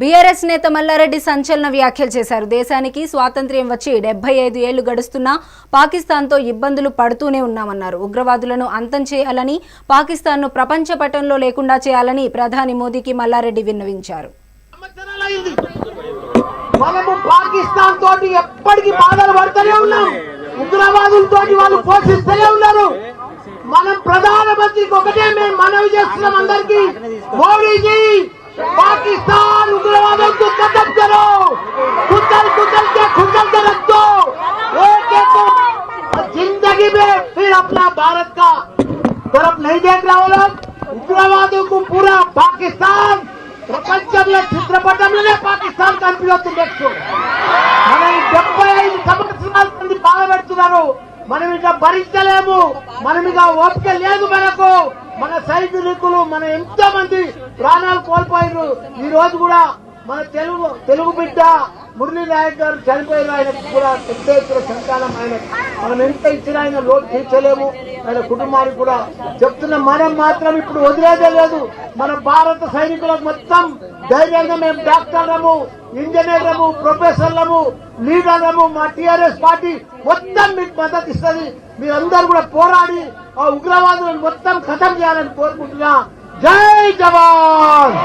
BRS నేత మల్లారెడ్డి సంచలన వ్యాఖ్యలు చేశారు. దేశానికి స్వాతంత్ర్యం వచ్చి డెబ్బై ఐదు ఏళ్ళు గడుస్తున్నా పాకిస్తాన్తో ఇబ్బందులు పడుతూనే ఉన్నామన్నారు. ఉగ్రవాదులను అంతం చేయాలని పాకిస్తాన్ను ప్రపంచ పటంలో లేకుండా చేయాలని ప్రధాని మోదీకి మల్లారెడ్డి విన్నవించారు. మనము పాకిస్తాన్ తోటి ఎప్పటికీ బాధలు పడుతూనే ఉన్నాం. ఉగ్రవాదులతో వాళ్ళు పోషిస్తూనే ఉన్నారు. మనం ప్రధానమంత్రికి ఒకటే మేము మనవి చేస్తున్నాం అందరికి. మోడీజీ పాకిస్తాన్ जिंदगी में फिर अपना भारत का तरफ नहीं देख रहा हो लोग ఉగ్రవాదం పూరా పాకిస్తాన్ ప్రపంచంలో చిత్రపటంలోనే పాకిస్తాన్ కనిపించవచ్చు నెక్స్ట్ మనం ఈ డెబ్బై ఐదు సంవత్సరాల మంది బాధ పెడుతున్నారు మనం ఇక భరించలేము మనం ఇక ఓపిక లేదు మనకు మన సైనికులు మన ఎంతో మంది ప్రాణాలు కోల్పోయారు ఈ రోజు కూడా మన తెలుగు తెలుగు బిడ్డ మురళీ నాయక్ గారు చనిపోయిన ఆయనకు కూడా పెద్ద ఎత్తున సంతానం. ఆయన మనం ఎంత ఇచ్చినా ఆయన లోటు తీర్చలేము. ఆయన కుటుంబానికి కూడా చెప్తున్న మనం మాత్రం ఇప్పుడు వదిలేదే లేదు. మన భారత సైనికులకు మొత్తం ధైర్యంగా మేము డాక్టర్లము ఇంజనీర్లము ప్రొఫెసర్లము లీడర్లము మా టిఆర్ఎస్ పార్టీ మొత్తం మీకు మద్దతు ఇస్తుంది. మీరందరూ కూడా పోరాడి ఆ ఉగ్రవాదులను మొత్తం ఖతం చేయాలని కోరుకుంటున్నా. జై జవాన్!